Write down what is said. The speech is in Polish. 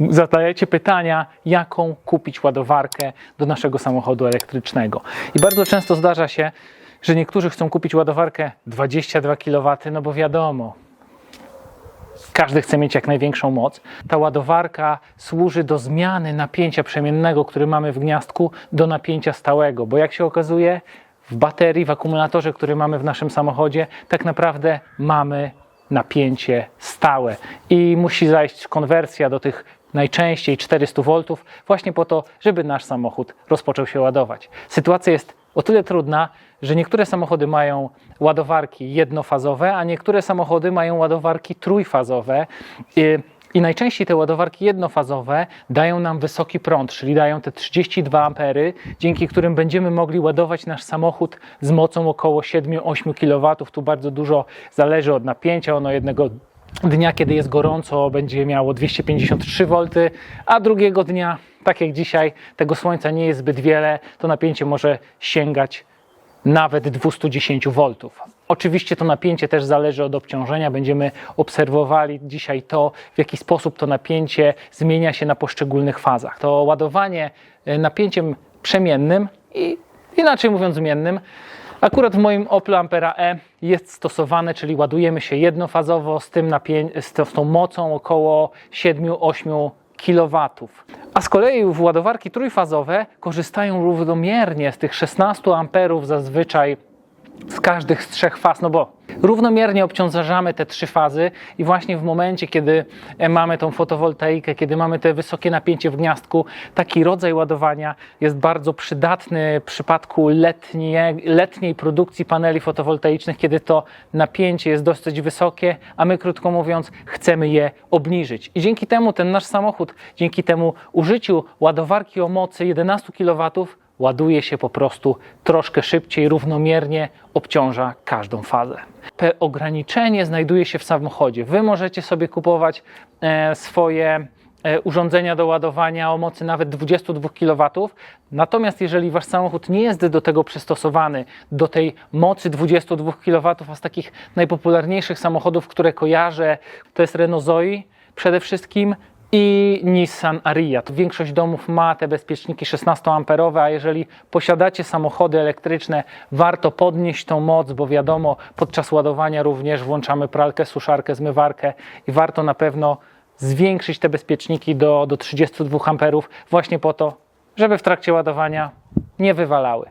Zadajecie pytania, jaką kupić ładowarkę do naszego samochodu elektrycznego. I bardzo często zdarza się, że niektórzy chcą kupić ładowarkę 22 kW, no bo wiadomo, każdy chce mieć jak największą moc. Ta ładowarka służy do zmiany napięcia przemiennego, który mamy w gniazdku, do napięcia stałego, bo jak się okazuje, w baterii, w akumulatorze, który mamy w naszym samochodzie, tak naprawdę mamy napięcie stałe i musi zajść konwersja do tych najczęściej 400 V, właśnie po to, żeby nasz samochód rozpoczął się ładować. Sytuacja jest o tyle trudna, że niektóre samochody mają ładowarki jednofazowe, a niektóre samochody mają ładowarki trójfazowe. I najczęściej te ładowarki jednofazowe dają nam wysoki prąd, czyli dają te 32 ampery, dzięki którym będziemy mogli ładować nasz samochód z mocą około 7-8 kW. Tu bardzo dużo zależy od napięcia. Ono jednego dnia, kiedy jest gorąco, będzie miało 253 V, a drugiego dnia, tak jak dzisiaj, tego słońca nie jest zbyt wiele, to napięcie może sięgać nawet 210 V. Oczywiście to napięcie też zależy od obciążenia. Będziemy obserwowali dzisiaj to, w jaki sposób to napięcie zmienia się na poszczególnych fazach. To ładowanie e, napięciem przemiennym i inaczej mówiąc zmiennym, akurat w moim Opel Ampera E jest stosowane, czyli ładujemy się jednofazowo z, tym napię- z tą mocą około 7-8 kW. A z kolei w ładowarki trójfazowe korzystają równomiernie z tych 16 amperów zazwyczaj z każdych z trzech faz, no bo równomiernie obciążamy te trzy fazy i właśnie w momencie, kiedy e, mamy tą fotowoltaikę, kiedy mamy te wysokie napięcie w gniazdku, taki rodzaj ładowania jest bardzo przydatny w przypadku letnie, letniej produkcji paneli fotowoltaicznych, kiedy to napięcie jest dosyć wysokie, a my krótko mówiąc chcemy je obniżyć. I dzięki temu ten nasz samochód, dzięki temu użyciu ładowarki o mocy 11 kW ładuje się po prostu troszkę szybciej, równomiernie obciąża każdą fazę. Te ograniczenie znajduje się w samochodzie. Wy możecie sobie kupować e, swoje e, urządzenia do ładowania o mocy nawet 22 kW. Natomiast jeżeli wasz samochód nie jest do tego przystosowany, do tej mocy 22 kW, a z takich najpopularniejszych samochodów, które kojarzę, to jest Renault Zoe przede wszystkim i Nissan Ariya. Tu Większość domów ma te bezpieczniki 16-amperowe, a jeżeli posiadacie samochody elektryczne, warto podnieść tą moc, bo wiadomo, podczas ładowania również włączamy pralkę, suszarkę, zmywarkę i warto na pewno zwiększyć te bezpieczniki do, do 32 amperów właśnie po to, żeby w trakcie ładowania nie wywalały.